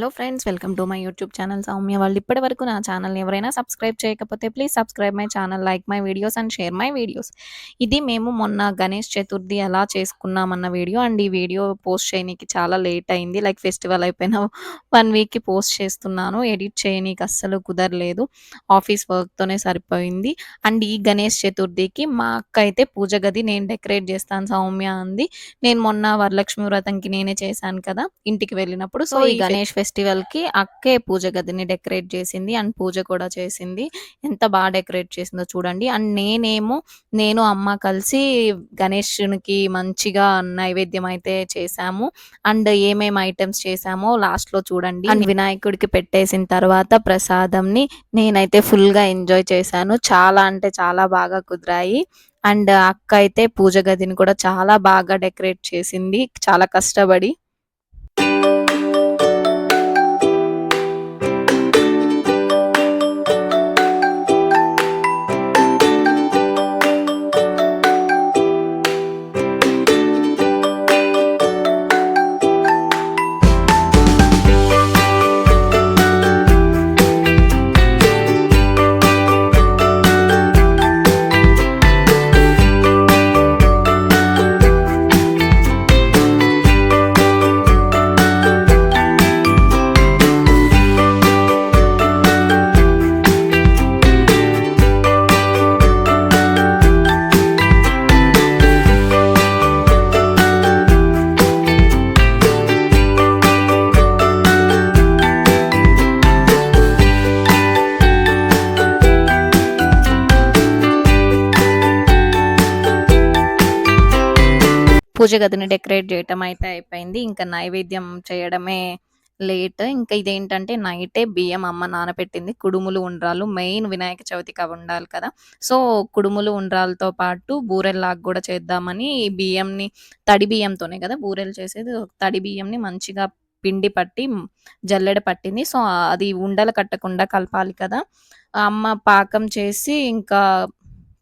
Hello friends welcome to my YouTube channel Soumya. వాళ్ళు ఇప్పటి వరకు నా ఛానల్ని ఎవరైనా సబ్స్క్రైబ్ చేయకపోతే please subscribe my channel like my videos and share my videos. ఇది మేము మొన్న గణేష్ చతుర్థి ఎలా చేసుకున్నామన్న వీడియో అండ్ ఈ వీడియో పోస్ట్ చేయడానికి చాలా లేట్ అయింది. లైక్ ఫెస్టివల్ అయిపోయిన వన్ వీక్కి పోస్ట్ చేస్తున్నాను. ఎడిట్ చేయనీకి అస్సలు కుదరలేదు. ఆఫీస్ వర్క్తోనే సరిపోయింది. అండ్ ఈ గణేష్ చతుర్థికి మా అక్క అయితే పూజ గది నేను డెకరేట్ చేస్తాను సౌమ్య అంది. నేను మొన్న వరలక్ష్మి వ్రతంకి నేనే చేశాను కదా ఇంటికి వెళ్ళినప్పుడు. సో ఈ గణేష్ ఫెస్టివల్ కి అక్కే పూజ గదిని డెకరేట్ చేసింది అండ్ పూజ కూడా చేసింది. ఎంత బాగా డెకరేట్ చేసిందో చూడండి. అండ్ నేనేమో నేను అమ్మ కలిసి గణేషునికి మంచిగా నైవేద్యం అయితే చేశాము. అండ్ ఏమేమి ఐటమ్స్ చేశామో లాస్ట్లో చూడండి. అండ్ వినాయకుడికి పెట్టేసిన తర్వాత ప్రసాదంని నేనైతే ఫుల్గా ఎంజాయ్ చేశాను. చాలా అంటే చాలా బాగా కుదిరాయి. అండ్ అక్క అయితే పూజ గదిని కూడా చాలా బాగా డెకరేట్ చేసింది. చాలా కష్టపడి పూజ గదిని డెకరేట్ చేయటం అయితే అయిపోయింది. ఇంకా నైవేద్యం చేయడమే లేట్. ఇంకా ఇదేంటంటే నైటే బియ్యం అమ్మ నానబెట్టింది కుడుములు ఉండ్రాలు మెయిన్ వినాయక చవితికి అవి ఉండాలి కదా. సో కుడుములు ఉండ్రాలతో పాటు బూరెల్లాగా కూడా చేద్దామని ఈ బియ్యంని తడి బియ్యంతోనే కదా బూరెలు చేసేది. తడి బియ్యంని మంచిగా పిండి పట్టి జల్లెడ పట్టింది. సో అది ఉండలు కట్టకుండా కలపాలి కదా. అమ్మ పాకం చేసి ఇంకా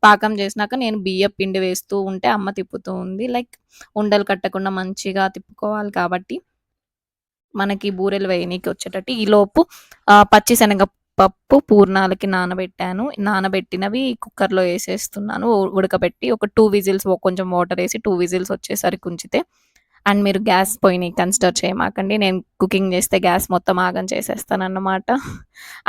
పాకం చేసినాక నేను బియ్యం పిండి వేస్తూ ఉంటే అమ్మ తిప్పుతూ ఉంది. లైక్ ఉండలు కట్టకుండా మంచిగా తిప్పుకోవాలి కాబట్టి మనకి బూరెలు వేయనీకి వచ్చేటట్టు ఈలోపు పచ్చి పప్పు పూర్ణాలకి నానబెట్టాను. నానబెట్టినవి కుక్కర్లో వేసేస్తున్నాను. ఉడకబెట్టి ఒక టూ విజిల్స్ కొంచెం వాటర్ వేసి టూ విజిల్స్ వచ్చేసరికి ఉంచితే అండ్ మీరు గ్యాస్ పోయినాయి కన్సిడర్ చేయమాకండి. నేను కుకింగ్ చేస్తే గ్యాస్ మొత్తం ఆగం చేసేస్తాను అన్నమాట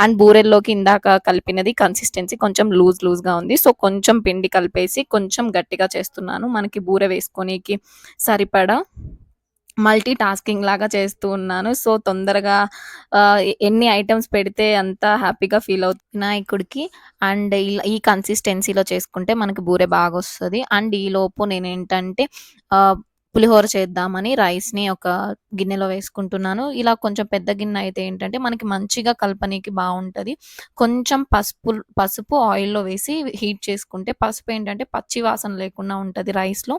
అండ్ బూరెల్లోకి ఇందాక కలిపినది కన్సిస్టెన్సీ కొంచెం లూజ్ లూజ్గా ఉంది. సో కొంచెం పిండి కలిపేసి కొంచెం గట్టిగా చేస్తున్నాను. మనకి బూరె వేసుకొనికి సరిపడా మల్టీ టాస్కింగ్ లాగా చేస్తూ ఉన్నాను. సో తొందరగా ఎన్ని ఐటమ్స్ పెడితే అంత హ్యాపీగా ఫీల్ అవుతుంది వినాయకుడికి. అండ్ ఈ కన్సిస్టెన్సీలో చేసుకుంటే మనకి బూరె బాగా వస్తుంది అండ్ ఈలోపు నేను ఏంటంటే పులిహోర చేద్దామని రైస్‌ని ఒక గిన్నెలో వేసుకుంటున్నాను. ఇలా కొంచెం పెద్ద గిన్నె అయితే ఏంటంటే, మనకి మంచిగా కలపనీకి బాగుంటుంది కొంచెం పసుపు పసుపు ఆయిల్‌లో వేసి హీట్ చేసుకుంటే, పసుపు ఏంటంటే పచ్చి వాసన లేకుండా ఉంటుంది రైస్‌లో.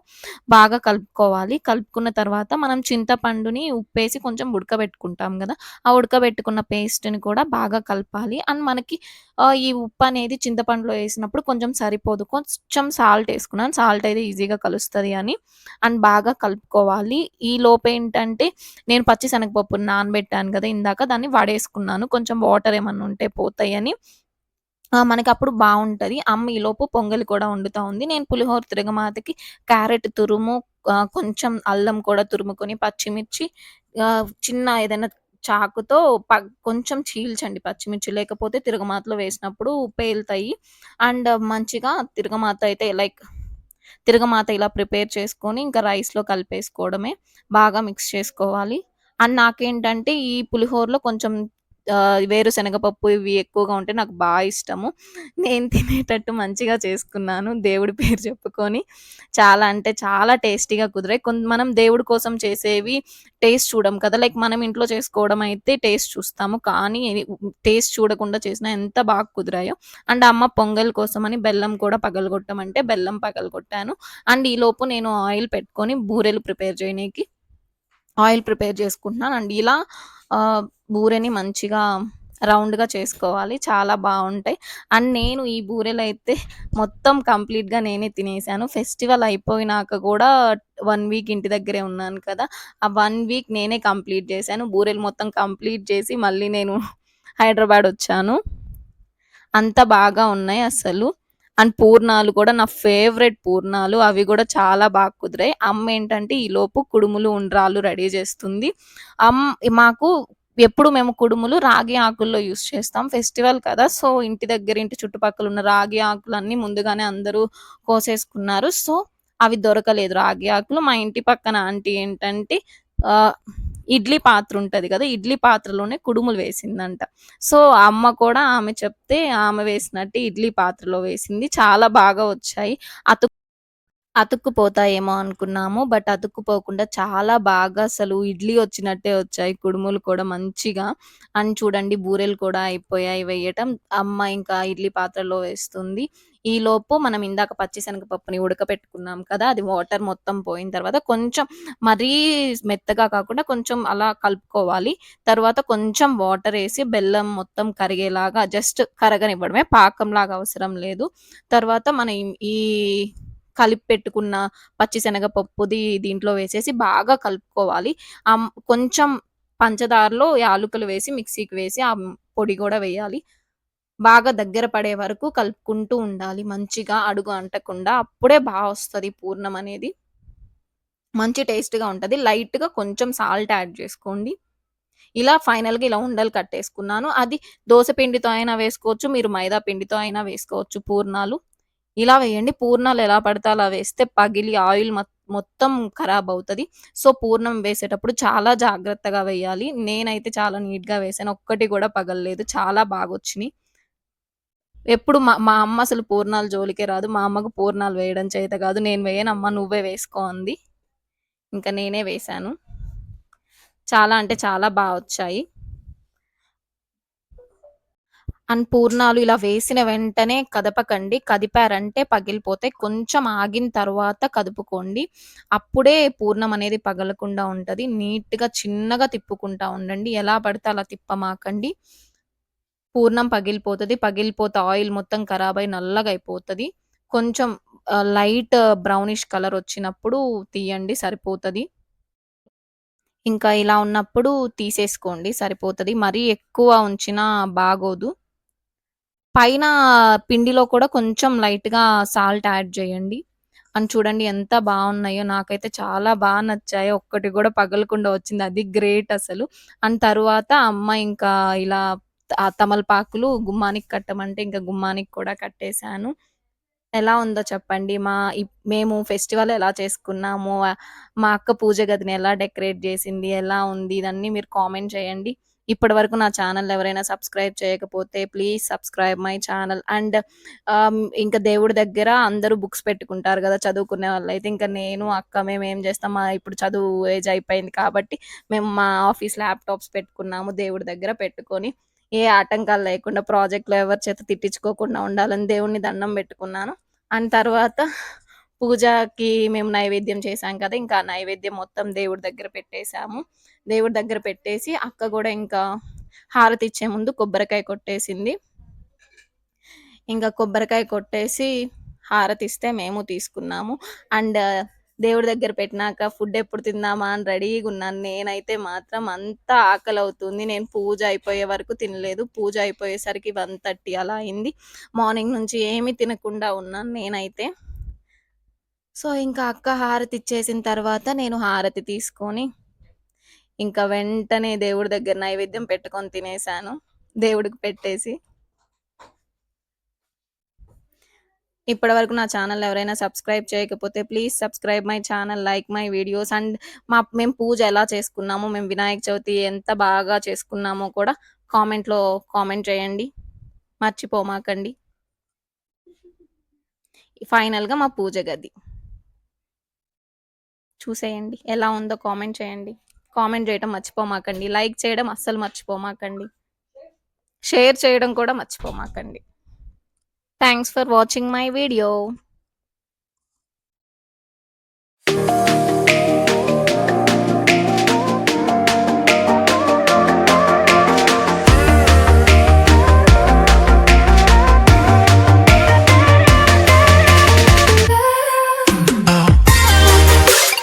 బాగా కలుపుకోవాలి. కలుపుకున్న తర్వాత మనం చింతపండుని ఉప్పేసి కొంచెం ఉడకబెట్టుకుంటాం కదా ఆ ఉడకబెట్టుకున్న పేస్ట్‌ని కూడా బాగా కలపాలి. అండ్ మనకి ఈ ఉప్పు అనేది చింతపండులో వేసినప్పుడు కొంచెం సరిపోదు. కొంచెం సాల్ట్ వేసుకున్నాను. సాల్ట్ అయితే ఈజీగా కలుస్తుంది అని. అండ్ బాగా కలుపుకోవాలి. ఈ లోపేంటంటే నేను పచ్చి శనగపప్పును నానబెట్టాను కదా! ఇందాక దాన్ని వడేసుకున్నాను. కొంచెం వాటర్ ఏమన్నా ఉంటే పోతాయని. మనకి అప్పుడు బాగుంటుంది అమ్మ ఈలోపు పొంగలి కూడా వండుతా ఉంది. నేను పులిహోర తిరగమాతకి క్యారెట్ తురుము కొంచెం అల్లం కూడా తురుముకొని, పచ్చిమిర్చి చిన్న ఏదైనా చాకుతో ప కొంచెం చీల్చండి పచ్చిమిర్చి. లేకపోతే తిరగమాతలో వేసినప్పుడు పేలుతాయి. అండ్ మంచిగా తిరగమాత అయితే లైక్ తిరగమాత ఇలా ప్రిపేర్ చేసుకొని ఇంకా రైస్‌లో కలిపేసుకోవడమే. బాగా మిక్స్ చేసుకోవాలి. అండ్ నాకేంటంటే ఈ పులిహోరలో కొంచెం వేరుశనగపప్పు ఇవి ఎక్కువగా ఉంటే నాకు బాగా ఇష్టము. నేను తినేటట్టు మంచిగా చేసుకున్నాను దేవుడి పేరు చెప్పుకొని. చాలా అంటే చాలా టేస్టీగా కుదిరాయి. కొంత మనం దేవుడి కోసం చేసేవి టేస్ట్ చూడం కదా! లైక్ మనం ఇంట్లో చేసుకోవడం అయితే టేస్ట్ చూస్తాము. కానీ టేస్ట్ చూడకుండా చేసినా ఎంత బాగా కుదిరాయో. అండ్ అమ్మ పొంగల్ కోసమని బెల్లం కూడా పగలగొట్టమంటే బెల్లం పగలగొట్టాను. అండ్ ఈలోపు నేను ఆయిల్ పెట్టుకొని బూరెలు ప్రిపేర్ చేయడానికి ఆయిల్ ప్రిపేర్ చేసుకుంటున్నాను. అండ్ ఇలా బూరెని మంచిగా రౌండ్‌గా చేసుకోవాలి. చాలా బాగుంటాయి అండ్ నేను ఈ బూరెలు అయితే మొత్తం కంప్లీట్‌గా నేనే తినేసాను. ఫెస్టివల్ అయిపోయినాక కూడా వన్ వీక్ ఇంటి దగ్గరే ఉన్నాను కదా! ఆ వన్ వీక్ నేనే కంప్లీట్ చేశాను. బూరెలు మొత్తం కంప్లీట్ చేసి మళ్ళీ నేను హైదరాబాదొచ్చాను. అంత బాగా ఉన్నాయి అసలు అండ్ పూర్ణాలు కూడా నా ఫేవరెట్ పూర్ణాలు. అవి కూడా చాలా బాగా కుదిరాయి. అమ్మ ఏంటంటే ఈలోపు కుడుములు, ఉండ్రాలు రెడీ చేస్తుంది. అమ్ మాకు ఎప్పుడు మేము కుడుములు రాగి ఆకుల్లో యూజ్ చేస్తాం. ఫెస్టివల్ కదా! సో, ఇంటి దగ్గర, ఇంటి చుట్టుపక్కల ఉన్న రాగి ఆకులన్నీ ముందుగానే అందరూ కోసేసుకున్నారు. సో, అవి దొరకలేదు రాగి ఆకులు. మా ఇంటి పక్కన ఆంటీ ఏంటంటే ఇడ్లీ పాత్ర ఉంటుంది కదా! ఇడ్లీ పాత్రలోనే కుడుములు వేసిందంట. సో, అమ్మ కూడా ఆమె చెప్తే ఆమె వేసినట్టు ఇడ్లీ పాత్రలో వేసింది. చాలా బాగా వచ్చాయి. అతుక్ అతుక్కుపోతాయేమో అనుకున్నాము. బట్ అతుక్కుపోకుండా చాలా బాగా అసలు ఇడ్లీ వచ్చినట్టే వచ్చాయి. కుడుములు కూడా మంచిగా. అండ్ చూడండి బూరెలు కూడా అయిపోయాయి వేయటం. అమ్మ ఇంకా ఇడ్లీ పాత్రలో వేస్తుంది. ఈలోపు మనం ఇందాక పచ్చిశనగపప్పుని ఉడకపెట్టుకున్నాం కదా! అది వాటర్ మొత్తం పోయిన తర్వాత కొంచెం మరీ మెత్తగా కాకుండా కొంచెం అలా కలుపుకోవాలి. తర్వాత కొంచెం వాటరేసి బెల్లం మొత్తం కరిగేలాగా జస్ట్ కరగనివ్వడమే. పాకంలాగా అవసరం లేదు. తర్వాత మనం ఈ కలిపి పెట్టుకున్న పచ్చిశనగపప్పుది దీంట్లో వేసేసి బాగా కలుపుకోవాలి. కొంచెం పంచదారలో యాలుకలు వేసి మిక్సీకి వేసి ఆ పొడి కూడా వేయాలి. బాగా దగ్గర పడే వరకు కలుపుకుంటూ ఉండాలి మంచిగా అడుగు అంటకుండా. అప్పుడే బాగా వస్తుంది పూర్ణం అనేది. మంచి టేస్ట్‌గా ఉంటుంది లైట్‌గా కొంచెం సాల్ట్ యాడ్ చేసుకోండి. ఇలా ఫైనల్‌గా ఇలా ఉండలు కట్టేసుకున్నాను. అది దోస పిండితో అయినా వేసుకోవచ్చు. మీరు మైదా పిండితో అయినా వేసుకోవచ్చు పూర్ణాలు. ఇలా వేయండి. పూర్ణాలు ఎలా పడితే అలా వేస్తే పగిలి ఆయిల్ మొత్తం మొత్తం అవుతుంది సో, పూర్ణం వేసేటప్పుడు చాలా జాగ్రత్తగా వేయాలి. నేనైతే చాలా నీట్‌గా వేసాను ఒక్కటి కూడా పగలలేదు. చాలా బాగా వచ్చినాయి ఎప్పుడు మా మా అమ్మ అసలు పూర్ణాలు జోలికే రాదు. మా అమ్మకు పూర్ణాలు వేయడం చేత కాదు. నేను వేయనమ్మ నువ్వే వేసుకో అంది. ఇంకా నేనే వేశాను. చాలా అంటే చాలా బాగా వచ్చాయి. అండ్ పూర్ణాలు ఇలా వేసిన వెంటనే కదపకండి. కదిపారంటే పగిలిపోతాయి. కొంచెం ఆగిన తర్వాత కదుపుకోండి. అప్పుడే పూర్ణం అనేది పగలకుండా ఉంటుంది నీట్‌గా చిన్నగా తిప్పుకుంటా ఉండండి. ఎలా పడితే అలా తిప్పమాకండి. పూర్ణం పగిలిపోతుంది పగిలిపోతే ఆయిల్ మొత్తం ఖరాబ్ అయి నల్లగా అయిపోతుంది కొంచెం లైట్ బ్రౌనిష్ కలర్ వచ్చినప్పుడు తీయండి సరిపోతుంది ఇంకా ఇలా ఉన్నప్పుడు తీసేసుకోండి సరిపోతుంది మరీ ఎక్కువ ఉంచినా బాగోదు. పైన పిండిలో కూడా కొంచెం లైట్‌గా సాల్ట్ యాడ్ చేయండి. అండ్ చూడండి ఎంత బాగున్నాయో నాకైతే చాలా బాగా నచ్చాయో ఒక్కటి కూడా పగలకుండా వచ్చింది. అది గ్రేట్ అసలు. అండ్ తరువాత అమ్మ ఇంకా ఇలా ఆ తమలపాకులు గుమ్మానికి కట్టమంటే ఇంకా గుమ్మానికి కూడా కట్టేసాను. ఎలా ఉందో చెప్పండి. మా ఇప్ మేము ఫెస్టివల్ ఎలా చేసుకున్నాము, మా అక్క పూజ గదిని ఎలా డెకరేట్ చేసింది ఎలా ఉంది ఇదన్నీ మీరు కామెంట్ చేయండి. ఇప్పటి వరకు నా ఛానల్ ఎవరైనా సబ్స్క్రైబ్ చేయకపోతే please subscribe my channel. And ఇంకా దేవుడి దగ్గర అందరూ బుక్స్ పెట్టుకుంటారు కదా చదువుకునే వాళ్ళు అయితే ఇంకా నేను, అక్క మేము ఏం చేస్తాం? మా ఇప్పుడు చదువు ఏజ్ అయిపోయింది కాబట్టి మేము మా ఆఫీస్ ల్యాప్‌టాప్స్ పెట్టుకున్నాము దేవుడి దగ్గర పెట్టుకొని. ఏ ఆటంకాలు లేకుండా ప్రాజెక్ట్‌లో ఎవరి చేత తిట్టించుకోకుండా ఉండాలని దేవుడిని దండం పెట్టుకున్నాను. అండ్ తర్వాత పూజకి మేము నైవేద్యం చేశాం కదా! ఇంకా నైవేద్యం మొత్తం దేవుడి దగ్గర పెట్టేసాము. దేవుడి దగ్గర పెట్టేసి అక్క కూడా ఇంకా హారతి ఇచ్చే ముందు కొబ్బరికాయ కొట్టేసింది. ఇంకా కొబ్బరికాయ కొట్టేసి హారతిస్తే మేము తీసుకున్నాము. అండ్ దేవుడి దగ్గర పెట్టినాక ఫుడ్ ఎప్పుడు తిందామా అని రెడీగా ఉన్నాను నేనైతే మాత్రం అంత ఆకలవుతుంది. నేను పూజ అయిపోయే వరకు తినలేదు. పూజ అయిపోయేసరికి 1:30 అలా అయింది. మార్నింగ్ నుంచి ఏమి తినకుండా ఉన్నాను నేనైతే. సో, ఇంకా అక్క హారతి ఇచ్చేసిన తర్వాత నేను హారతి తీసుకొని ఇంకా వెంటనే దేవుడి దగ్గర నైవేద్యం పెట్టుకొని తినేసాను. దేవుడికి పెట్టేసి. ఇప్పటి వరకు నా ఛానల్ ఎవరైనా సబ్స్క్రైబ్ చేయకపోతే please subscribe my channel like my videos and మా మేము పూజ ఎలా చేసుకున్నామో, మేము వినాయక చవితి ఎంత బాగా చేసుకున్నామో కూడా కామెంట్‌లో కామెంట్ చేయండి. మర్చిపోమాకండి. ఫైనల్‌గా మా పూజ గది. చూసేయండి. ఎలా ఉందో కామెంట్ చేయండి. కామెంట్ చేయడం మర్చిపోమాకండి. లైక్ చేయడం అస్సలు మర్చిపోమాకండి. షేర్ చేయడం కూడా మర్చిపోమాకండి. Thanks for watching my video.